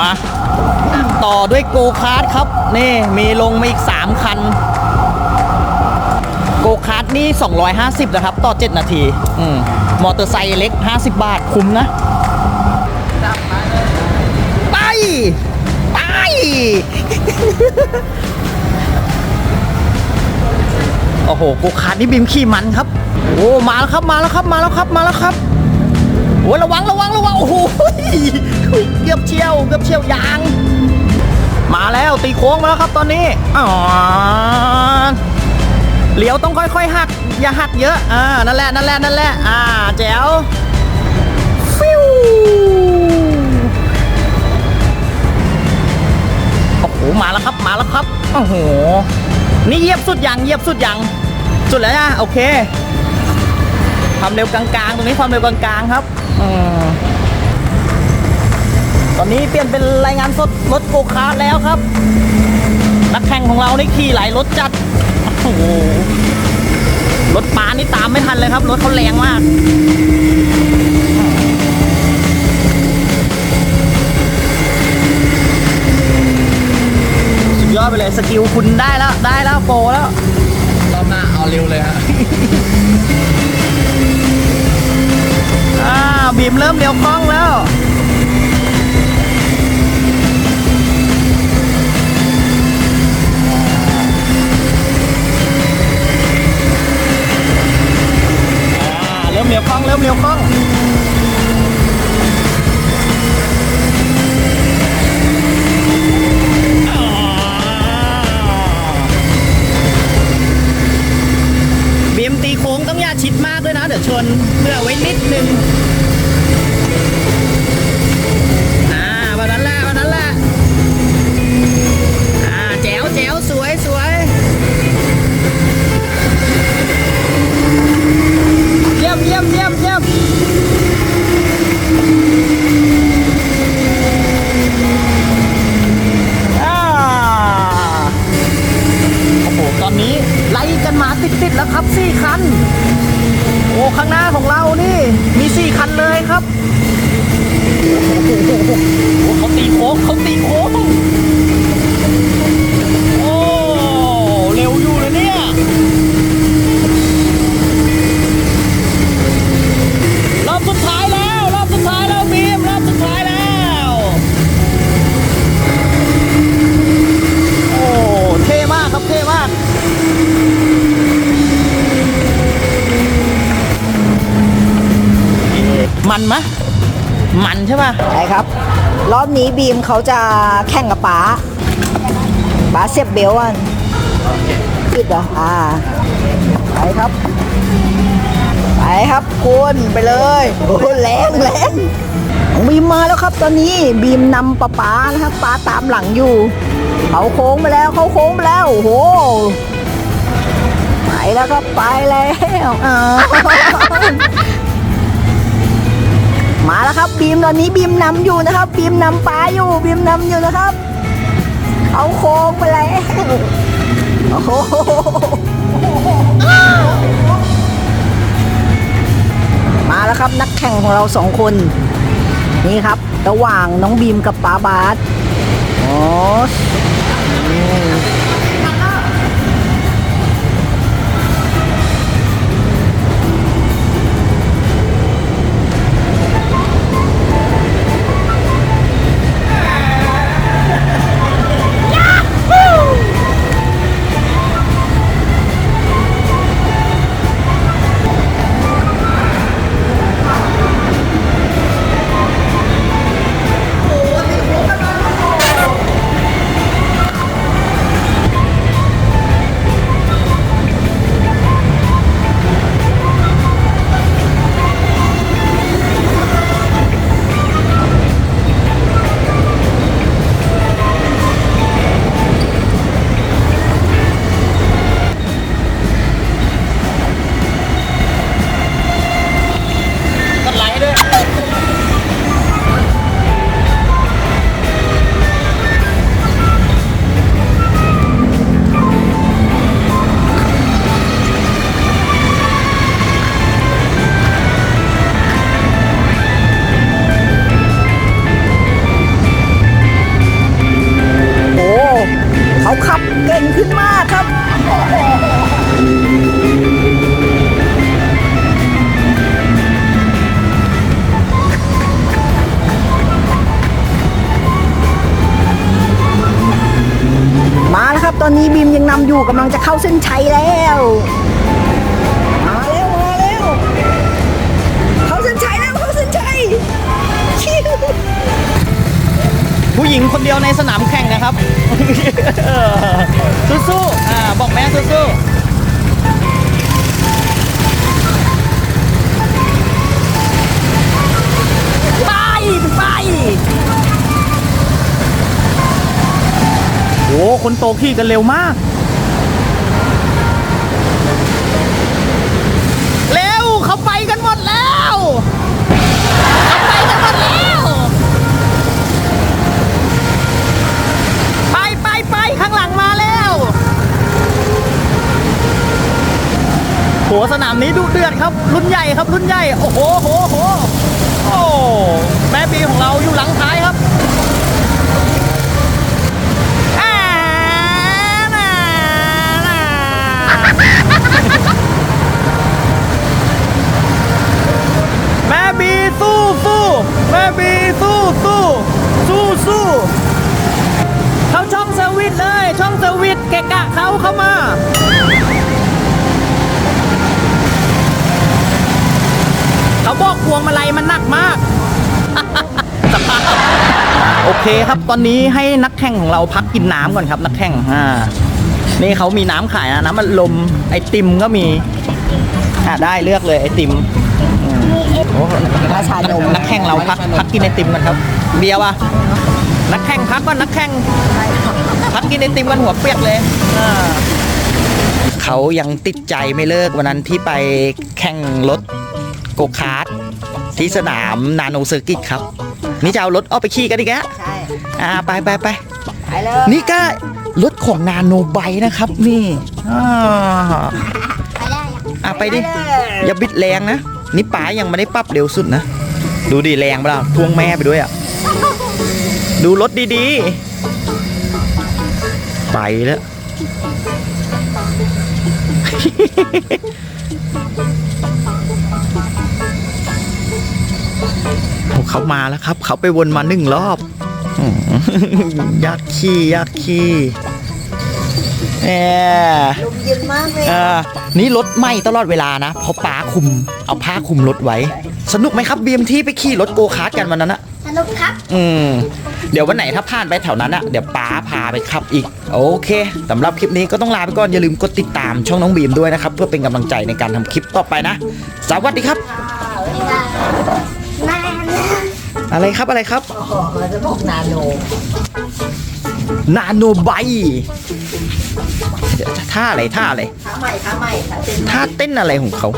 มา ต่อด้วยโกคาร์ดครับ นี่มีลงมาอีก 3 คัน โกคาร์ดนี่ 250 นะครับ ต่อ 7 นาที อืมมอเตอร์ไซค์เล็ก 50 บาท คุ้มนะ ไป ไป โอ้โห โกคาร์ดนี่บิมขี่มันครับ โอ้ มาแล้วครับ มาแล้วครับ มาแล้วครับ มาแล้วครับ อ้ยระวังระวังระวังโอ้โหเกือบเชี่ยวเกือบเชี่ยวยาง มาแล้วตีโค้งมาแล้วครับตอนนี้อ๋อเลี้ยวต้องค่อยๆหัก อย่าหักเยอะอ่านั่นแหละนั่นแหละนั่นแหละอ่าแจ๋วฟิวโอ้โหมาแล้วครับมาแล้วครับโอ้โหนี่เยียบสุดยังเยียบสุดยังสุดแล้วนะโอเคความเร็วกลางๆ ตรงนี้ความเร็วกลางๆครับ ตอนนี้เปลี่ยนเป็นรายงานสดรถโกคาร์ทแล้วครับ นักแข่งของเรานี่ขี่หลายรถจัด โอ้โห รถปานี่ตามไม่ทันเลยครับ รถเขาแรงมากสุดยอดไปเลยสกิลคุณได้แล้ว ได้แล้วโปรแล้ว รอบหน้าเอาเร็วเลยฮะาบีมเริ่มเลี้ยวคล่องแล้วอาเริ่มเลี้ยวคล่องเริ่มเลี้ยวคล่องบีมตีโค้งต้องอย่าชิดมากด้วยนะ เดี๋ยวชนเพื่อไว้นิดนึง สี่คัน โอ้ข้างหน้าของเรานี่มีสี่คันเลยครับโอ้โหเขาตีโค้งเขาตีโค้งโอ้เร็วอยู่นะเนี่ย รอบสุดท้ายแล้ว รอบสุดท้ายแล้วบีม รอบสุดท้ายแล้ว โอ้ เท่มากครับ เท่มาก มันมะ มันใช่ป่ะ ใช่ครับ รอบนี้บีมเขาจะแข่งกับป๋าป๋าเสียบเบลต์อะขึ้นเหรออ่า ไปครับ ไปครับคุณไปเลยโอ้โหแรงแรงของบีมมาแล้วครับตอนนี้บีมนำป๋าป๋านะครับป๋าตามหลังอยู่เขาโค้งไปแล้วเขาโค้งไปแล้วโอ้โหไปแล้วครับไปแล้วอ่า มาแล้วครับบีมตอนนี้บีมนำอยู่นะครับบีมนำปลาอยู่บีมนำอยู่นะครับ เอาโค้งไปแล้วโอ้โหมาแล้วครับนักแข่งของเราสองคน นี่ครับ ระหว่างน้องบีมกับปาบาสโอ้ ขึ้นมากครับมาแล้วครับ ตอนนี้บีมยังนำอยู่กำลังจะเข้าเส้นชัยแล้ว มาแล้วมาแล้วเข้าเส้นชัยแล้วเข้าเส้นชัยผู้หญิงคนเดียวในสนามแข่งนะครับ สู้ๆอ่าบอกแม่สู้ๆไปไปโอ้คนโตขี่กันเร็วมาก โหสนามนี้ดุเดือดครับรุ่นใหญ่ครับรุ่นใหญ่ โอ้โหโหโหโอ้แม่ปีของเราอยู่หลังท้ายครับ เคครับ ตอนนี้ให้นักแข่งของเราพักกินน้ำก่อนครับ นักแข่งอ่านี่เขามีน้ำขายนะน้ำมันลมไอติมก็มีอ่าได้เลือกเลยไอติมอืมโอ้ราชานมนักแข่งเราพักพักกินไอติมกันครับ เบียร์วะนักแข่งพักก่อนนักแข่งพักกินไอติมกันหัวเปียกเลยเขายังติดใจไม่เลิกวันนั้นที่ไปแข่งรถโกคาร์ทที่สนามนาโนเซอร์กิตครับ นี่จะเอารถเอาไปขี่กันอีกแล้วใช่อ่าไปไปไปไปเลยนี่ก็รถของนาโนไบนะครับนี่อ่าอะไปดิอย่าบิดแรงนะนี่ป๋ายังไม่ได้ปรับเร็วสุดนะดูดิแรงเปล่าทวงแม่ไปด้วยอะดูรถดีๆ ไปแล้ว เขามาแล้วครับ เขาไปวนมาหนึ่งรอบอืมยากขี้ยากขี้แหมลมเย็นมากเลยอ่านี่รถไหม้ตลอดเวลานะเพราะป้าคุมเอาผ้าคุมรถไว้ สนุกไหมครับบีมที่ไปขี่รถโกคาร์ทกันวันนั้นอะสนุกครับ อืม เดี๋ยววันไหนถ้าผ่านไปแถวนั้นอะเดี๋ยวป้าพาไปขับอีก โอเคสำหรับคลิปนี้ก็ต้องลาไปก่อน อย่าลืมกดติดตามช่องน้องบีมด้วยนะครับ เพื่อเป็นกำลังใจในการทำคลิปต่อไปนะ สวัสดีครับแม่ อะไรครับอะไรครับอ๋อเราจะบอกนาโน นาโนไบเดี๋ยวท่าอะไรท่าอะไรขาใหม่ขาใหม่ขาเต็มท่าเต้นอะไรของเขา